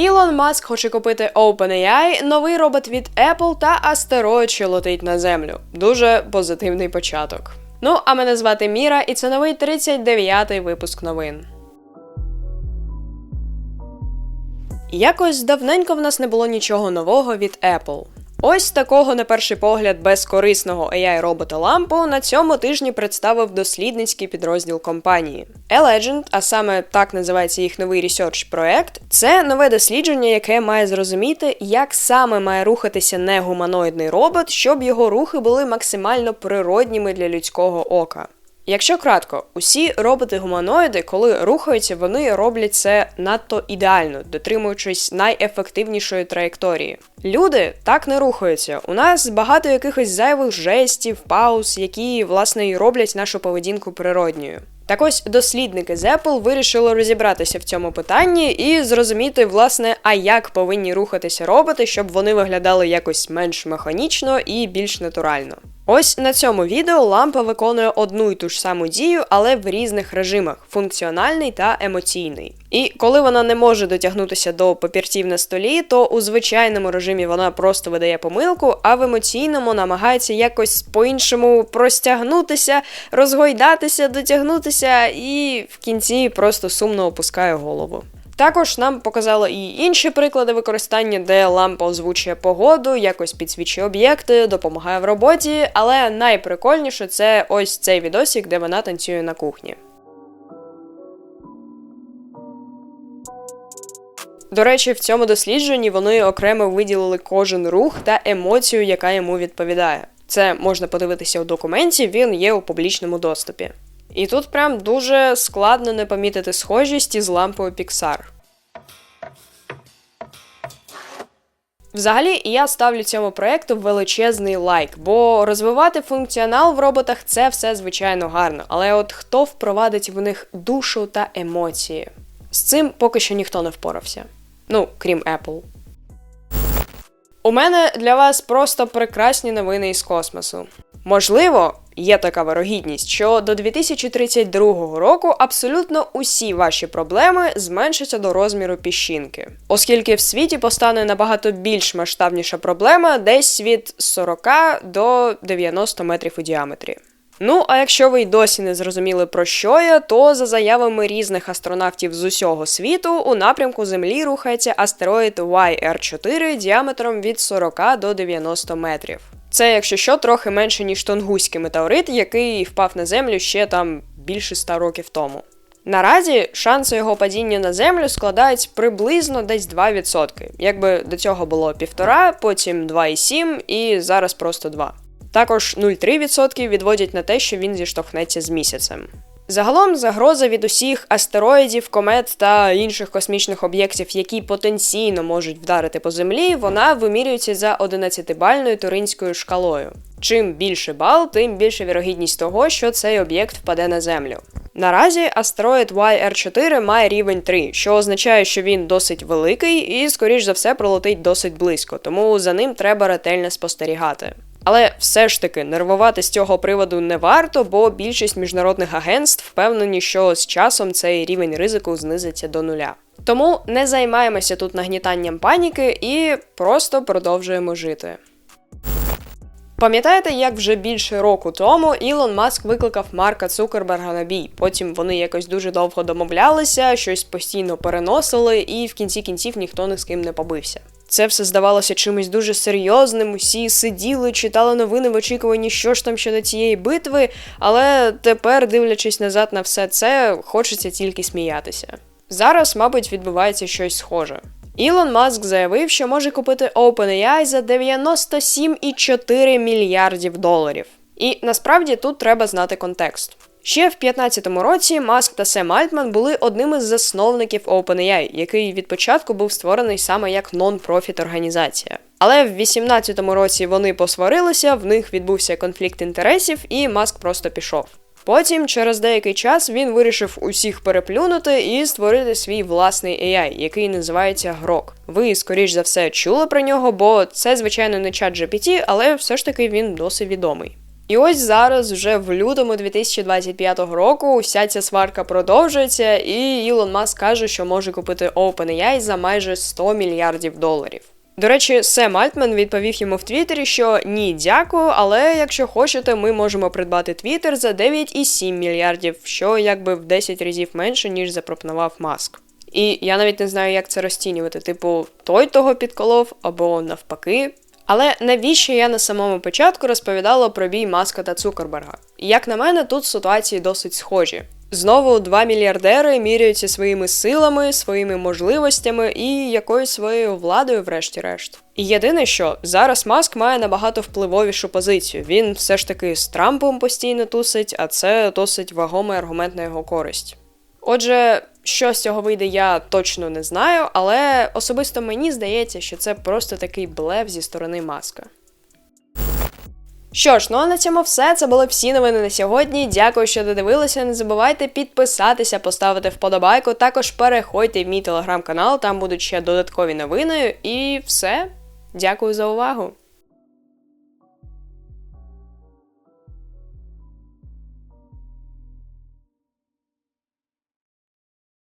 Ілон Маск хоче купити OpenAI, новий робот від Apple та астероїд, що летить на землю. Дуже позитивний початок. Ну, а мене звати Міра, і це новий 39-й випуск новин. Якось давненько в нас не було нічого нового від Apple. Ось такого, на перший погляд, безкорисного ai робота лампу на цьому тижні представив дослідницький підрозділ компанії. A-Legend, а саме так називається їх новий ресерч проект, це нове дослідження, яке має зрозуміти, як саме має рухатися негуманоїдний робот, щоб його рухи були максимально природніми для людського ока. Якщо кратко, усі роботи-гуманоїди, коли рухаються, вони роблять це надто ідеально, дотримуючись найефективнішої траєкторії. Люди так не рухаються. У нас багато якихось зайвих жестів, пауз, які власне і роблять нашу поведінку природньою. Так ось дослідники з Apple вирішили розібратися в цьому питанні і зрозуміти, власне, а як повинні рухатися роботи, щоб вони виглядали якось менш механічно і більш натурально. Ось на цьому відео лампа виконує одну й ту ж саму дію, але в різних режимах функціональний та емоційний. І коли вона не може дотягнутися до папірців на столі, то у звичайному режимі вона просто видає помилку, а в емоційному намагається якось по-іншому простягнутися, розгойдатися, дотягнутися, і в кінці просто сумно опускає голову. Також нам показали і інші приклади використання, де лампа озвучує погоду, якось підсвічує об'єкти, допомагає в роботі, але найприкольніше це ось цей відосик, де вона танцює на кухні. До речі, в цьому дослідженні вони окремо виділили кожен рух та емоцію, яка йому відповідає. Це можна подивитися у документі, він є у публічному доступі. І тут прям дуже складно не помітити схожість із лампою Pixar. Взагалі, я ставлю цьому проєкту величезний лайк, бо розвивати функціонал в роботах це все звичайно гарно. Але от хто впровадить в них душу та емоції? З цим поки що ніхто не впорався. Ну, крім Apple. У мене для вас просто прекрасні новини із космосу. Можливо, є така вирогідність, що до 2032 року абсолютно усі ваші проблеми зменшаться до розміру піщинки, оскільки в світі постане набагато більш масштабніша проблема, десь від 40 до 90 метрів у діаметрі. Ну, а якщо ви й досі не зрозуміли про що я, то за заявами різних астронавтів з усього світу у напрямку Землі рухається астероїд YR4 діаметром від 40 до 90 метрів. Це, якщо що, трохи менше, ніж Тонгуський метеорит, який впав на землю ще там більше ста років тому. Наразі шанси його падіння на землю складають приблизно десь 2%. Якби до цього було 1,5, потім 2,7 і зараз просто 2. Також 0,3% відводять на те, що він зіштовхнеться з місяцем. Загалом загроза від усіх астероїдів, комет та інших космічних об'єктів, які потенційно можуть вдарити по землі, вона вимірюється за 11-бальною туринською шкалою. Чим більше бал, тим більша вірогідність того, що цей об'єкт впаде на землю. Наразі астероїд YR4 має рівень 3, що означає, що він досить великий і, скоріш за все, пролетить досить близько, тому за ним треба ретельно спостерігати. Але все ж таки нервувати з цього приводу не варто, бо більшість міжнародних агентств впевнені, що з часом цей рівень ризику знизиться до нуля. Тому не займаємося тут нагнітанням паніки і просто продовжуємо жити. Пам'ятаєте, як вже більше року тому Ілон Маск викликав Марка Цукерберга на бій. Потім вони якось дуже довго домовлялися, щось постійно переносили, і в кінці кінців ніхто ні з ким не побився. Це все здавалося чимось дуже серйозним. Усі сиділи, читали новини в очікуванні, що ж там щодо цієї битви. Але тепер, дивлячись назад на все це, хочеться тільки сміятися. Зараз, мабуть, відбувається щось схоже. Ілон Маск заявив, що може купити OpenAI за 97,4 мільярдів доларів. І насправді тут треба знати контекст. Ще в 2015 році Маск та Сем Альтман були одними з засновників OpenAI, який від початку був створений саме як нон-профіт організація. Але в 2018 році вони посварилися, в них відбувся конфлікт інтересів, і Маск просто пішов. Потім, через деякий час, він вирішив усіх переплюнути і створити свій власний AI, який називається Грок. Ви, скоріш за все, чули про нього, бо це, звичайно, не чат GPT, але все ж таки він досить відомий. І ось зараз, вже в лютому 2025 року, вся ця сварка продовжується, і Ілон Маск каже, що може купити OpenAI за майже 100 мільярдів доларів. До речі, Сем Альтман відповів йому в Твіттері, що ні, дякую, але якщо хочете, ми можемо придбати Твіттер за 9,7 мільярдів, що якби в 10 разів менше, ніж запропонував Маск. І я навіть не знаю, як це розцінювати. Типу, той того підколов або навпаки. Але навіщо я на самому початку розповідала про бій Маска та Цукерберга? Як на мене, тут ситуації досить схожі. Знову два мільярдери міряються своїми силами, своїми можливостями і якоюсь своєю владою, врешті-решт. І єдине, що зараз Маск має набагато впливовішу позицію. Він все ж таки з Трампом постійно тусить, а це досить вагомий аргумент на його користь. Отже, що з цього вийде, я точно не знаю, але особисто мені здається, що це просто такий блеф зі сторони маска. Що ж, ну а на цьому все. Це були всі новини на сьогодні. Дякую, що додивилися. Не забувайте підписатися, поставити вподобайку. Також переходьте в мій телеграм-канал, там будуть ще додаткові новини. І все. Дякую за увагу!